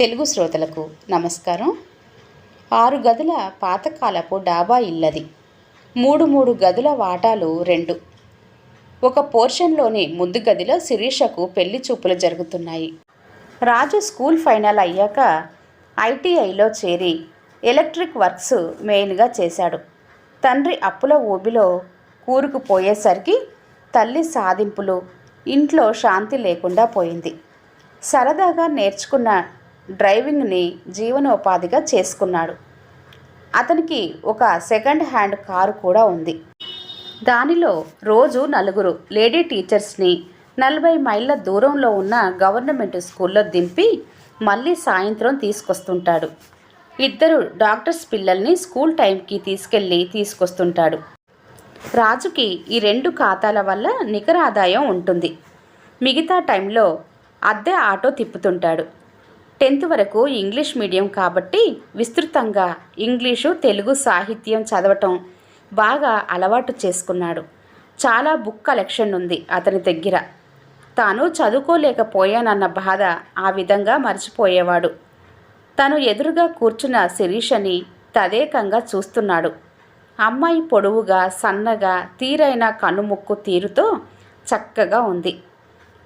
తెలుగు శ్రోతలకు నమస్కారం. ఆరు గదుల పాతకాలపు డాబా ఇల్లది. మూడు మూడు గదుల వాటాలు రెండు. ఒక పోర్షన్లోని ముందు గదిలో శిరీషకు పెళ్ళి చూపులు జరుగుతున్నాయి. రాజు స్కూల్ ఫైనల్ అయ్యాక ఐటీఐలో చేరి ఎలక్ట్రిక్ వర్క్స్ మెయిన్గా చేశాడు. తండ్రి అప్పుల ఊబిలో కూరుకుపోయేసరికి తల్లి సాధింపులు ఇంట్లో శాంతి లేకుండా పోయింది. సరదాగా నేర్చుకున్న డ్రైవింగ్ని జీవనోపాధిగా చేసుకున్నాడు. అతనికి ఒక సెకండ్ హ్యాండ్ కారు కూడా ఉంది. దానిలో రోజు నలుగురు లేడీ టీచర్స్ని నలభై మైళ్ళ దూరంలో ఉన్న గవర్నమెంట్ స్కూల్లో దింపి మళ్ళీ సాయంత్రం తీసుకొస్తుంటాడు. ఇద్దరు డాక్టర్స్ పిల్లల్ని స్కూల్ టైంకి తీసుకెళ్ళి తీసుకొస్తుంటాడు. రాజుకి ఈ రెండు ఖాతాల వల్ల నికర ఆదాయం ఉంటుంది. మిగతా టైంలో అద్దె ఆటో తిప్పుతుంటాడు. టెన్త్ వరకు ఇంగ్లీష్ మీడియం కాబట్టి విస్తృతంగా ఇంగ్లీషు తెలుగు సాహిత్యం చదవటం బాగా అలవాటు చేసుకున్నాడు. చాలా బుక్ కలెక్షన్ ఉంది అతని దగ్గర. తాను చదువుకోలేకపోయానన్న బాధ ఆ విధంగా మర్చిపోయేవాడు. తను ఎదురుగా కూర్చున్న శిరీషని తదేకంగా చూస్తున్నాడు. అమ్మాయి పొడవుగా సన్నగా తీరైన కనుముక్కు తీరుతో చక్కగా ఉంది.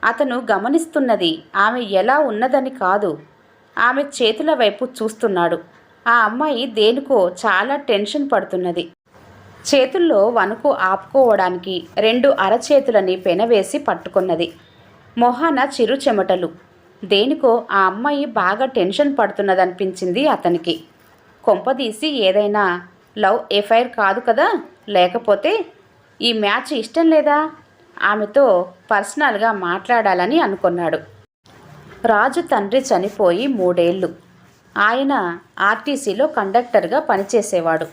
అతను గమనిస్తున్నది ఆమె ఎలా ఉన్నదని కాదు. ఆమె చేతుల వైపు చూస్తున్నాడు. ఆ అమ్మాయి దేనికో చాలా టెన్షన్ పడుతున్నది. చేతుల్లో వణుకు ఆపుకోవడానికి రెండు అరచేతులని పెనవేసి పట్టుకున్నది. మొహాన చిరు చెమటలు. దేనికో ఆ అమ్మాయి బాగా టెన్షన్ పడుతున్నదనిపించింది అతనికి. కొంపదీసి ఏదైనా లవ్ ఎఫైర్ కాదు కదా? లేకపోతే ఈ మ్యాచ్ ఇష్టం లేదా? ఆమెతో పర్సనల్గా మాట్లాడాలని అనుకున్నాడు. రాజు తండ్రి చనిపోయి మూడేళ్ళు ఆయన ఆర్టీసీలో కండక్టర్గా పనిచేసేవాడు.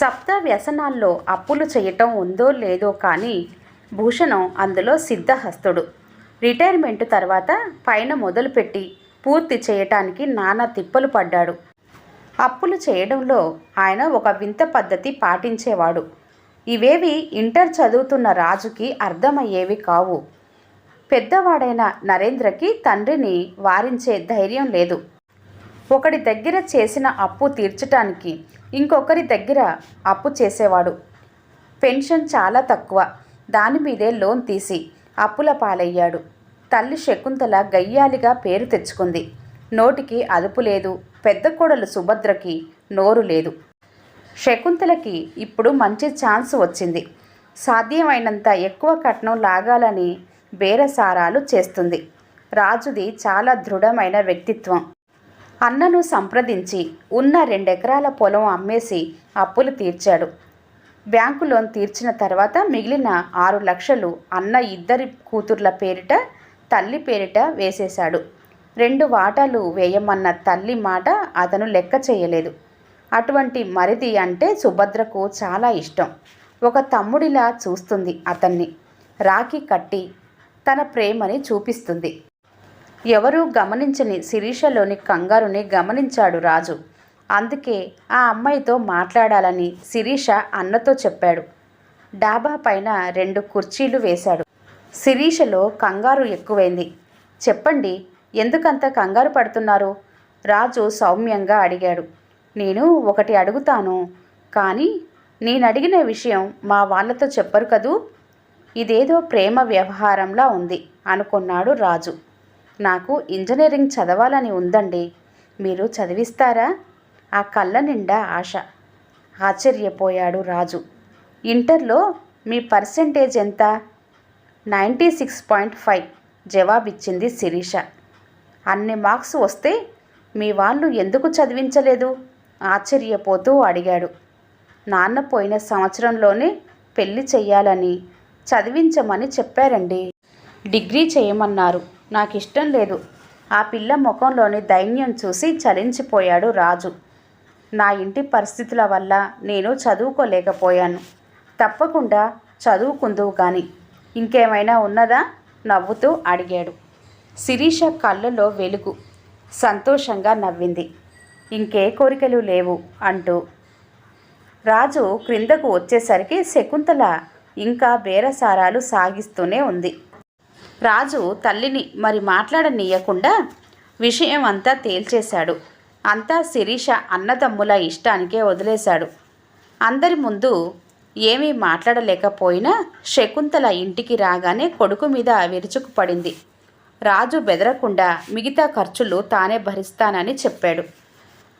సప్త వ్యసనాల్లో అప్పులు చేయటం ఉందో లేదో కానీ భూషణం అందులో సిద్ధహస్తుడు. రిటైర్మెంట్ తర్వాత పైన మొదలుపెట్టి పూర్తి చేయటానికి నానా తిప్పలు పడ్డాడు. అప్పులు చేయడంలో ఆయన ఒక వింత పద్ధతి పాటించేవాడు. ఇవేవి ఇంటర్ చదువుతున్న రాజుకి అర్థమయ్యేవి కావు. పెద్దవాడైన నరేంద్రకి తండ్రిని వారించే ధైర్యం లేదు. ఒకడి దగ్గర చేసిన అప్పు తీర్చటానికి ఇంకొకరి దగ్గర అప్పు చేసేవాడు. పెన్షన్ చాలా తక్కువ. దాని మీదే లోన్ తీసి అప్పుల పాలయ్యాడు. తల్లి శకుంతల గయ్యాలిగా పేరు తెచ్చుకుంది. నోటికి అదుపు లేదు. పెద్ద కోడలు సుభద్రకి నోరు లేదు. శకుంతలకి ఇప్పుడు మంచి ఛాన్స్ వచ్చింది. సాధ్యమైనంత ఎక్కువ కట్నం లాగాలని బేరసారాలు చేస్తుంది. రాజుది చాలా దృఢమైన వ్యక్తిత్వం. అన్నను సంప్రదించి ఉన్న రెండెకరాల పొలం అమ్మేసి అప్పులు తీర్చాడు. బ్యాంకు లోన్ తీర్చిన తర్వాత మిగిలిన ఆరు లక్షలు అన్న ఇద్దరి కూతుర్ల పేరిట తల్లి పేరిట వేసేశాడు. రెండు వాటాలు వేయమన్న తల్లి మాట అతను లెక్క చేయలేదు. అటువంటి మరిది అంటే సుభద్రకు చాలా ఇష్టం. ఒక తమ్ముడిలా చూస్తుంది అతన్ని. రాఖీ కట్టి తన ప్రేమని చూపిస్తుంది. ఎవరూ గమనించని శిరీషలోని కంగారుని గమనించాడు రాజు. అందుకే ఆ అమ్మాయితో మాట్లాడాలని శిరీష అన్నతో చెప్పాడు. డాబా పైన రెండు కుర్చీలు వేశాడు. శిరీషలో కంగారు ఎక్కువైంది. చెప్పండి ఎందుకంత కంగారు పడుతున్నారు? రాజు సౌమ్యంగా అడిగాడు. నేను ఒకటి అడుగుతాను. కానీ నేను అడిగిన విషయం మా వాళ్ళతో చెప్పరు కదూ? ఇదేదో ప్రేమ వ్యవహారంలా ఉంది అనుకున్నాడు రాజు. నాకు ఇంజనీరింగ్ చదవాలని ఉందండి. మీరు చదివిస్తారా? ఆ కళ్ళ నిండా ఆశ. ఆశ్చర్యపోయాడు రాజు. ఇంటర్లో మీ పర్సెంటేజ్ ఎంత? నైంటీ సిక్స్ పాయింట్ ఫైవ్ జవాబిచ్చింది శిరీష. అన్ని మార్క్స్ వస్తే మీ వాళ్ళు ఎందుకు చదివించలేదు? ఆశ్చర్యపోతూ అడిగాడు. నాన్న పోయిన సంవత్సరంలోనే పెళ్ళి చెయ్యాలని చదివించమని చెప్పారండి. డిగ్రీ చేయమన్నారు. నాకు ఇష్టం లేదు. ఆ పిల్ల ముఖంలోని దైన్యం చూసి చలించిపోయాడు రాజు. నా ఇంటి పరిస్థితుల వల్ల నేను చదువుకోలేకపోయాను. తప్పకుండా చదువుకుందువు కానీ ఇంకేమైనా ఉన్నదా? నవ్వుతూ అడిగాడు. శిరీష కళ్ళలో వెలుగు. సంతోషంగా నవ్వింది. ఇంకే కోరికలు లేవు అంటూ. రాజు క్రిందకు వచ్చేసరికి శకుంతల ఇంకా బేరసారాలు సాగిస్తూనే ఉంది. రాజు తల్లిని మరి మాట్లాడనీయకుండా విషయం అంతా తేల్చేశాడు. అంతా శిరీష అన్నదమ్ముల ఇష్టానికే వదిలేశాడు. అందరి ముందు ఏమీ మాట్లాడలేకపోయినా శకుంతల ఇంటికి రాగానే కొడుకు మీద విరుచుకుపడింది రాజు బెదరకుండా మిగతా ఖర్చులు తానే భరిస్తానని చెప్పాడు.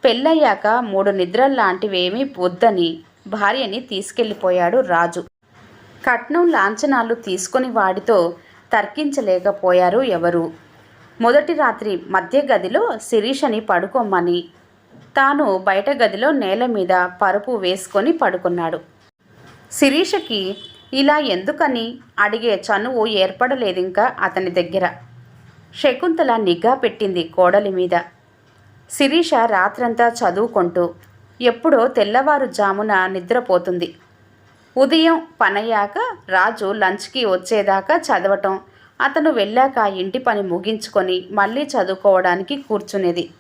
పెళ్ళయ్యాక మూడు నిద్రల్లాంటివేమీ వద్దని భార్యని తీసుకెళ్ళిపోయాడు రాజు. కట్నం లాంఛనాలు తీసుకొని వాడితో తర్కించలేకపోయారు ఎవరు? మొదటి రాత్రి మధ్య గదిలో శిరీషని పడుకోమని తాను బయట గదిలో నేల మీద పరుపు వేసుకొని పడుకున్నాడు. శిరీషకి ఇలా ఎందుకని? అడిగే చనువు ఏర్పడలేదింకా అతని దగ్గర. శకుంతల నిఘా పెట్టింది కోడలి మీద. శిరీష రాత్రంతా చదువుకుంటూ ఎప్పుడో తెల్లవారుజామున నిద్రపోతుంది. ఉదయం పనయ్యాక రాజు లంచ్కి వచ్చేదాకా చదవటం. అతను వెళ్ళాక ఇంటి పని ముగించుకొని మళ్ళీ చదువుకోవడానికి కూర్చునేది.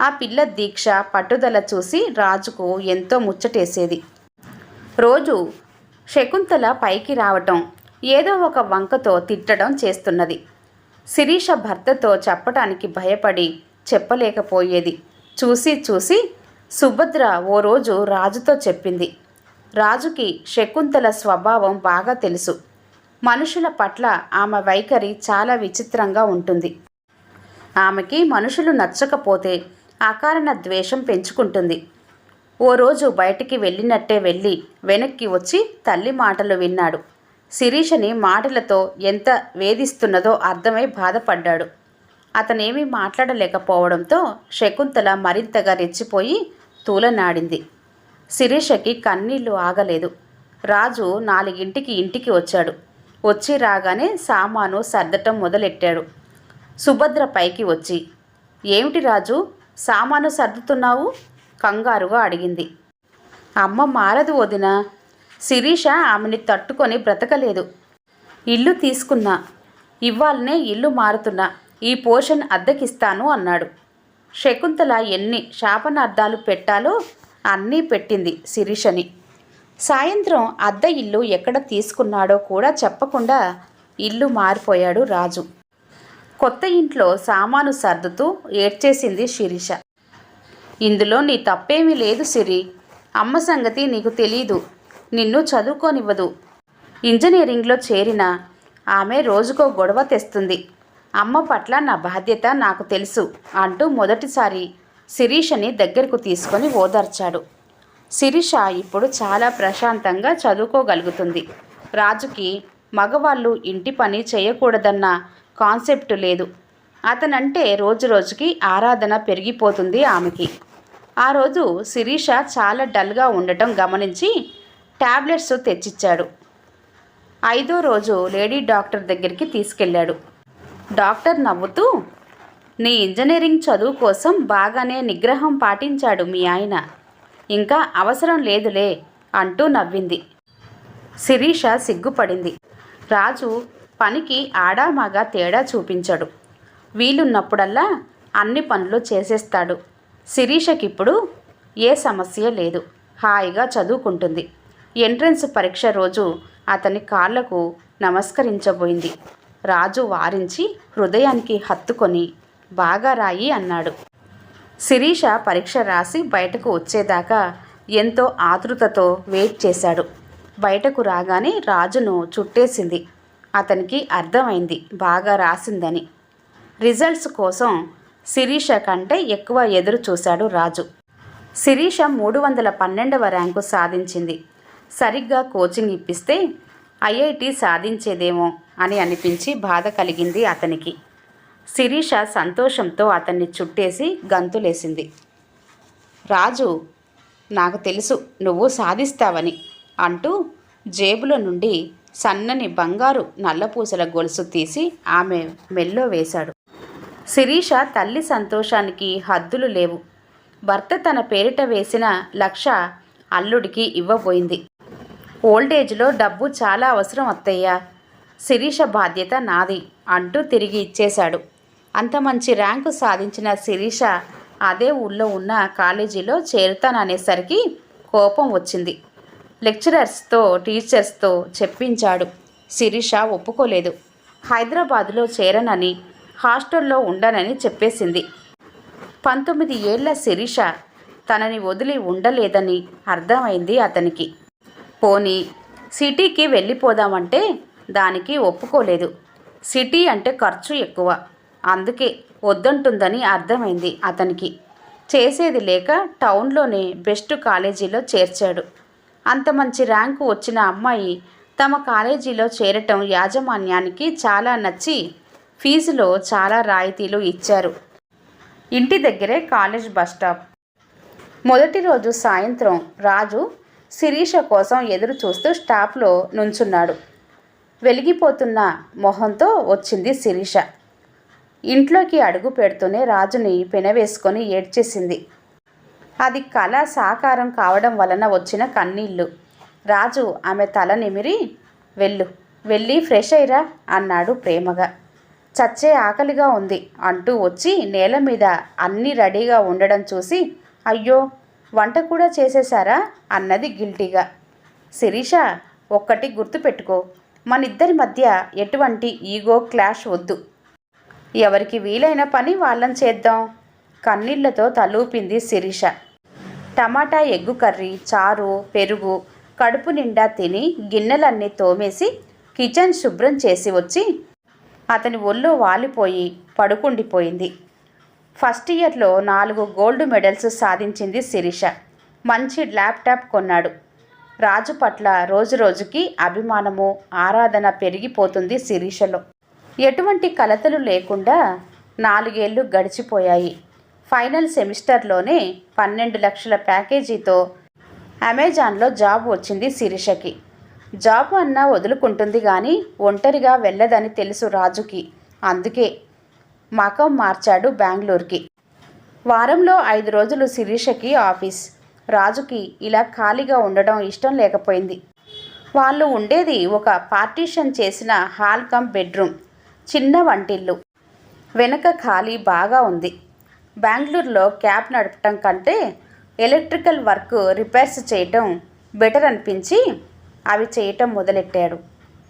ఆ పిల్ల దీక్ష పట్టుదల చూసి రాజుకు ఎంతో ముచ్చటేసేది. రోజు శకుంతల పైకి రావటం ఏదో ఒక వంకతో తిట్టడం చేస్తున్నది. శిరీష భర్తతో చెప్పటానికి భయపడి చెప్పలేకపోయేది. చూసి చూసి సుభద్ర ఓ రోజు రాజుతో చెప్పింది. రాజుకి శకుంతల స్వభావం బాగా తెలుసు. మనుషుల పట్ల ఆమె వైఖరి చాలా విచిత్రంగా ఉంటుంది. ఆమెకి మనుషులు నచ్చకపోతే అకారణ ద్వేషం పెంచుకుంటుంది. ఓ రోజు బయటికి వెళ్ళినట్టే వెళ్ళి వెనక్కి వచ్చి తల్లి మాటలు విన్నాడు. శిరీషని మాటలతో ఎంత వేధిస్తున్నదో అర్థమై బాధపడ్డాడు. అతనేమీ మాట్లాడలేకపోవడంతో శకుంతల మరింతగా రెచ్చిపోయి తూలనాడింది. శిరీషకి కన్నీళ్ళు ఆగలేదు. రాజు నాలుగింటికి ఇంటికి వచ్చాడు. వచ్చి రాగానే సామాను సర్దటం మొదలెట్టాడు. సుభద్ర పైకి వచ్చి ఏమిటి రాజు సామాను సర్దుతున్నావు? కంగారుగా అడిగింది. అమ్మ మారదు వదిన. శిరీష ఆమెని తట్టుకొని బ్రతకలేదు. ఇల్లు తీసుకున్నా. ఇవ్వాలనే ఇల్లు మారుతున్నా. ఈ పోషన్ అద్దెకిస్తాను అన్నాడు. శకుంతల ఎన్ని శాపనార్థాలు పెట్టాలో అన్నీ పెట్టింది శిరీషని. సాయంత్రం అద్దె ఇల్లు ఎక్కడ తీసుకున్నాడో కూడా చెప్పకుండా ఇల్లు మారిపోయాడు రాజు. కొత్త ఇంట్లో సామాను సర్దుతూ ఏడ్చేసింది శిరీష. ఇందులో నీ తప్పేమీ లేదు సిరి. అమ్మ సంగతి నీకు తెలీదు. నిన్ను చదువుకోనివ్వదు. ఇంజనీరింగ్లో చేరిన ఆమె రోజుకో గొడవ తెస్తుంది. అమ్మ పట్ల నా బాధ్యత నాకు తెలుసు అంటూ మొదటిసారి శిరీషని దగ్గరకు తీసుకొని ఓదార్చాడు. శిరీష ఇప్పుడు చాలా ప్రశాంతంగా చదువుకోగలుగుతుంది. రాజుకి మగవాళ్ళు ఇంటి పని చేయకూడదన్న కాన్సెప్ట్ లేదు. అతనంటే రోజు రోజుకి ఆరాధన పెరిగిపోతుంది ఆమెకి. ఆ రోజు శిరీష చాలా డల్గా ఉండటం గమనించి ట్యాబ్లెట్స్ తెచ్చిచ్చాడు. ఐదో రోజు లేడీ డాక్టర్ దగ్గరికి తీసుకెళ్ళాడు. డాక్టర్ నవ్వుతూ నీ ఇంజనీరింగ్ చదువు కోసం బాగానే నిగ్రహం పాటించాడు మీ ఆయన. ఇంకా అవసరం లేదులే అంటూ నవ్వింది. శిరీష సిగ్గుపడింది. రాజు పనికి ఆడామాగా తేడా చూపించాడు. వీలున్నప్పుడల్లా అన్ని పనులు చేసేస్తాడు. శిరీషకిప్పుడు ఏ సమస్య లేదు. హాయిగా చదువుకుంటుంది. ఎంట్రన్స్ పరీక్ష రోజు అతని కాళ్ళకు నమస్కరించబోయింది. రాజు వారించి హృదయానికి హత్తుకొని బాగా రాయి అన్నాడు. శిరీష పరీక్ష రాసి బయటకు వచ్చేదాకా ఎంతో ఆతృతతో వెయిట్ చేశాడు. బయటకు రాగానే రాజును చుట్టేసింది. అతనికి అర్థమైంది బాగా రాసిందని. రిజల్ట్స్ కోసం శిరీష కంటే ఎక్కువ ఎదురు చూశాడు రాజు. శిరీష మూడు వందల పన్నెండవ ర్యాంకు సాధించింది. సరిగ్గా కోచింగ్ ఇప్పిస్తే ఐఐటి సాధించేదేమో అని అనిపించి బాధ కలిగింది అతనికి. శిరీష సంతోషంతో అతన్ని చుట్టేసి గంతులేసింది. రాజు నాకు తెలుసు నువ్వు సాధిస్తావని అంటూ జేబులో నుండి సన్నని బంగారు నల్లపూసల గొలుసు తీసి ఆమె మెల్లో వేశాడు. శిరీష తల్లి సంతోషానికి హద్దులు లేవు. భర్త తన పేరిట వేసిన లక్ష అల్లుడికి ఇవ్వబోయింది. ఓల్డేజ్లో డబ్బు చాలా అవసరం అత్తయ్యా. శిరీష బాధ్యత నాది అంటూ తిరిగి ఇచ్చేశాడు. అంత మంచి ర్యాంకు సాధించిన శిరీష అదే ఊళ్ళో ఉన్న కాలేజీలో చేరుతాననేసరికి కోపం వచ్చింది. లెక్చరర్స్తో టీచర్స్తో చెప్పించాడు. శిరీష ఒప్పుకోలేదు. హైదరాబాదులో చేరనని హాస్టల్లో ఉండనని చెప్పేసింది. పంతొమ్మిది ఏళ్ళ శిరీష తనని వదిలి ఉండలేదని అర్థమైంది అతనికి. పోనీ సిటీకి వెళ్ళిపోదామంటే దానికి ఒప్పుకోలేదు. సిటీ అంటే ఖర్చు ఎక్కువ. అందుకే వద్దంటుందని అర్థమైంది అతనికి. చేసేది లేక టౌన్లోనే బెస్ట్ కాలేజీలో చేర్చాడు. అంత మంచి ర్యాంకు వచ్చిన అమ్మాయి తమ కాలేజీలో చేరటం యాజమాన్యానికి చాలా నచ్చి ఫీజులో చాలా రాయితీలు ఇచ్చారు. ఇంటి దగ్గరే కాలేజ్ బస్ స్టాప్. మొదటి రోజు సాయంత్రం రాజు శిరీష కోసం ఎదురు చూస్తూ స్టాప్లో నుంచున్నాడు. వెలిగిపోతున్న మొహంతో వచ్చింది శిరీష. ఇంట్లోకి అడుగు పెడుతూనే రాజుని పెనవేసుకొని ఏడ్చేసింది. అది కళ సాకారం కావడం వలన వచ్చిన కన్నీళ్ళు. రాజు ఆమె తల నిమిరి వెళ్ళు వెళ్ళి ఫ్రెష్ అయ్యిరా అన్నాడు ప్రేమగా. చచ్చే ఆకలిగా ఉంది అంటూ వచ్చి నేల మీద అన్నీ రెడీగా ఉండడం చూసి అయ్యో వంట కూడా చేసేశారా? అన్నది గిల్టీగా. శిరీష ఒక్కటి గుర్తుపెట్టుకో మనిద్దరి మధ్య ఎటువంటి ఈగో క్లాష్ వద్దు. ఎవరికి వీలైన పని వాళ్ళని చేద్దాం. కన్నీళ్ళతో తలూపింది శిరీష. టమాటా ఎగ్గు కర్రీ చారు పెరుగు కడుపు నిండా తిని గిన్నెలన్నీ తోమేసి కిచెన్ శుభ్రం చేసి వచ్చి అతని ఒళ్ళు వాలిపోయి పడుకుండిపోయింది. ఫస్ట్ ఇయర్లో నాలుగు గోల్డ్ మెడల్స్ సాధించింది శిరీష. మంచి ల్యాప్టాప్ కొన్నాడు. రాజు పట్ల రోజు రోజుకి అభిమానము ఆరాధన పెరిగిపోతుంది శిరీషలో. ఎటువంటి కలతలు లేకుండా నాలుగేళ్ళు గడిచిపోయాయి. ఫైనల్ సెమిస్టర్లోనే పన్నెండు లక్షల ప్యాకేజీతో అమెజాన్లో జాబ్ వచ్చింది శిరీషకి. జాబ్ అన్నా వదులుకుంటుంది కానీ ఒంటరిగా వెళ్ళదని తెలుసు రాజుకి. అందుకే మకం మార్చాడు బెంగళూరుకి. వారంలో ఐదు రోజులు శిరీషకి ఆఫీస్. రాజుకి ఇలా ఖాళీగా ఉండడం ఇష్టం లేకపోయింది. వాళ్ళు ఉండేది ఒక పార్టీషన్ చేసిన హాల్ కమ్ బెడ్రూమ్. చిన్న వంటిల్లు. వెనక ఖాళీ బాగా ఉంది. బెంగళూరులో క్యాబ్ నడపటం కంటే ఎలక్ట్రికల్ వర్క్ రిపేర్స్ చేయటం బెటర్ అనిపించి అవి చేయటం మొదలెట్టాడు.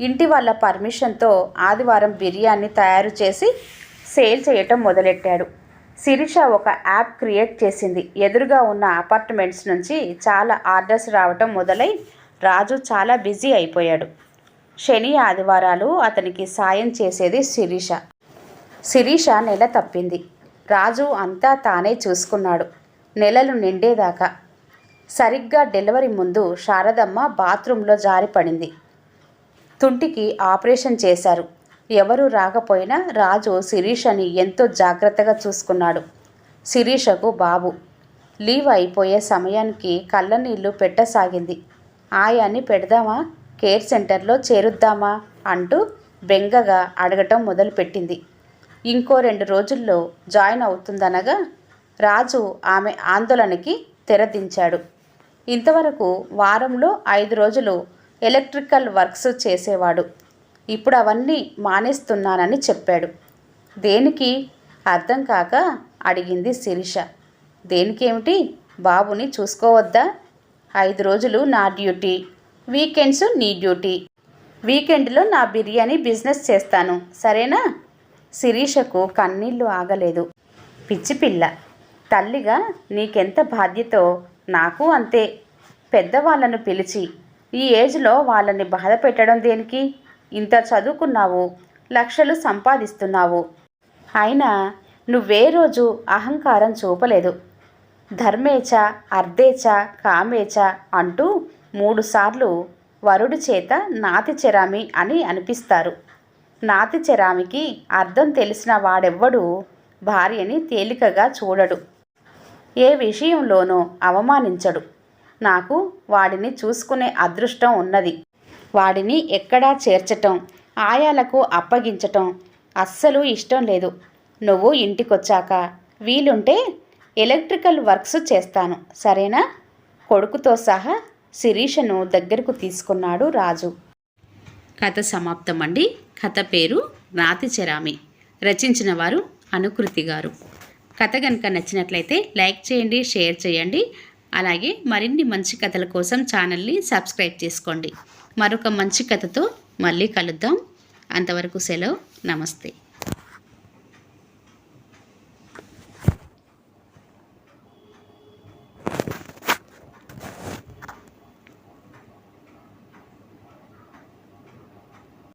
ఇంటి వాళ్ళ పర్మిషన్తో ఆదివారం బిర్యానీ తయారు చేసి సేల్ చేయటం మొదలెట్టాడు. శిరీష ఒక యాప్ క్రియేట్ చేసింది. ఎదురుగా ఉన్న అపార్ట్మెంట్స్ నుంచి చాలా ఆర్డర్స్ రావటం మొదలై రాజు చాలా బిజీ అయిపోయాడు. శని ఆదివారాలు అతనికి సాయం చేసేది శిరీష. శిరీష నెల తప్పింది. రాజు అంతా తానే చూసుకున్నాడు. నెలలు నిండేదాకా. సరిగ్గా డెలివరీ ముందు శారదమ్మ బాత్రూంలో జారిపడింది తుంటికి ఆపరేషన్ చేశారు. ఎవరు రాకపోయినా రాజు శిరీషని ఎంతో జాగ్రత్తగా చూసుకున్నాడు. శిరీషకు బాబు. లీవ్ అయిపోయే సమయానికి కళ్ళనీళ్ళు పెట్టసాగింది. ఆయాన్ని పెడదామా? కేర్ సెంటర్లో చేరుద్దామా అంటూ బెంగగా అడగటం మొదలుపెట్టింది. ఇంకో రెండు రోజుల్లో జాయిన్ అవుతుందనగా రాజు ఆమె ఆందోళనకి తెరదించాడు. ఇంతవరకు వారంలో ఐదు రోజులు ఎలక్ట్రికల్ వర్క్స్ చేసేవాడు. ఇప్పుడు అవన్నీ మానేస్తున్నానని చెప్పాడు. దేనికి? అర్థం కాక అడిగింది శిరీష. దేనికేమిటి? బాబుని చూసుకోవద్దా? ఐదు రోజులు నా డ్యూటీ. వీకెండ్స్ నీ డ్యూటీ. వీకెండ్లో నా బిర్యానీ బిజినెస్ చేస్తాను. సరేనా? శిరీషకు కన్నీళ్ళు ఆగలేదు. పిచ్చి పిల్ల. తల్లిగా నీకెంత బాధ్యతో? నాకు అంతే. పెద్దవాళ్ళను పిలిచి ఈ ఏజ్లో వాళ్ళని బాధ పెట్టడం దేనికి? ఇంత చదువుకున్నావు. లక్షలు సంపాదిస్తున్నావు. అయినా నువ్వే రోజు అహంకారం చూపలేదు. ధర్మేచ అర్ధేచ కామేచ అంటూ మూడుసార్లు వరుడి చేత నాతి చెరామి అని అనిపిస్తారు. నాతి చెరామికి అర్థం తెలిసిన వాడెవ్వడు భార్యని తేలికగా చూడడు. ఏ విషయంలోనూ అవమానించడు. నాకు వాడిని చూసుకునే అదృష్టం ఉన్నది. వాడిని ఎక్కడా చేర్చటం ఆయాలకు అప్పగించటం అస్సలు ఇష్టం లేదు. నువ్వు ఇంటికొచ్చాక వీలుంటే ఎలక్ట్రికల్ వర్క్స్ చేస్తాను సరేనా? కొడుకుతో సహా శిరీషను దగ్గరకు తీసుకున్నాడు రాజు. కథ సమాప్తం అండి కథ పేరు రాతి చెరామి. రచించిన వారు అనుకృతి గారు. కథ కనుక నచ్చినట్లయితే లైక్ చేయండి షేర్ చేయండి. అలాగే మరిన్ని మంచి కథల కోసం ఛానల్ని సబ్స్క్రైబ్ చేసుకోండి. మరొక మంచి కథతో మళ్ళీ కలుద్దాం. అంతవరకు సెలవు. నమస్తే.